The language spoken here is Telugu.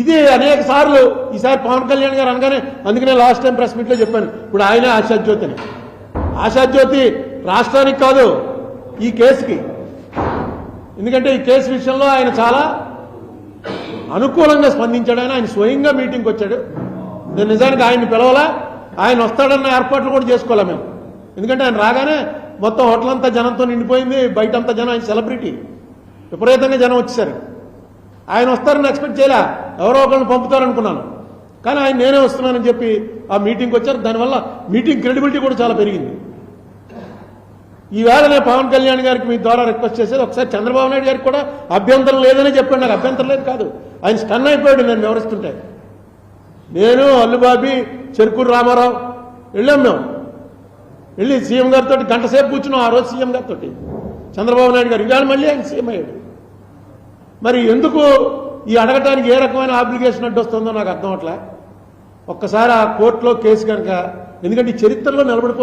ఇది అనేక సార్లు ఈసారి పవన్ కళ్యాణ్ గారు అనగానే అందుకనే లాస్ట్ టైం ప్రెస్ మీట్లో చెప్పాను. ఇప్పుడు ఆయనే ఆశాజ్యోతిని ఆశాజ్యోతి రాష్ట్రానికి కాదు ఈ కేసుకి. ఎందుకంటే ఈ కేసు విషయంలో ఆయన చాలా అనుకూలంగా స్పందించాడు. ఆయన ఆయన స్వయంగా మీటింగ్కి వచ్చాడు. నేను నిజానికి ఆయన్ని పిలవాలా. ఆయన వస్తాడన్న ఏర్పాట్లు కూడా చేసుకోలే మేము. ఎందుకంటే ఆయన రాగానే మొత్తం హోటల్ అంతా జనంతో నిండిపోయింది. బయట అంతా జనం ఆయన సెలబ్రిటీ విపరీతంగా జనం వచ్చేసారు. ఆయన వస్తారని ఎక్స్పెక్ట్ చేయలే. ఎవరో ఒకరిని పంపుతారనుకున్నాను. కానీ ఆయన నేనే వస్తున్నానని చెప్పి ఆ మీటింగ్కి వచ్చారు. దానివల్ల మీటింగ్ క్రెడిబిలిటీ కూడా చాలా పెరిగింది. ఈవేళ నేను పవన్ కళ్యాణ్ గారికి మీ ద్వారా రిక్వెస్ట్ చేసేది ఒకసారి చంద్రబాబు నాయుడు గారికి కూడా అభ్యంతరం లేదని చెప్పాడు నాకు అభ్యంతరం లేదు కాదు. ఆయన స్టన్ అయిపోయాడు నేను వివరిస్తుంటే. నేను అల్లుబాబి చెరుకూరు రామారావు వెళ్ళాం మేము. వెళ్ళి సీఎం గారితో గంట సేపు కూర్చున్నాం ఆ రోజు సీఎం గారితో చంద్రబాబు నాయుడు గారు ఇవాళ మళ్ళీ ఆయన సీఎం అయ్యాడు. మరి ఎందుకు ఈ అడగటానికి ఏ రకమైన అప్లికేషన్ అడ్డు వస్తుందో నాకు అర్థం అవట్లే. ఒక్కసారి ఆ కోర్టులో కేసు కనుక ఎందుకంటే ఈ చరిత్రలో నిలబడిపోతుంది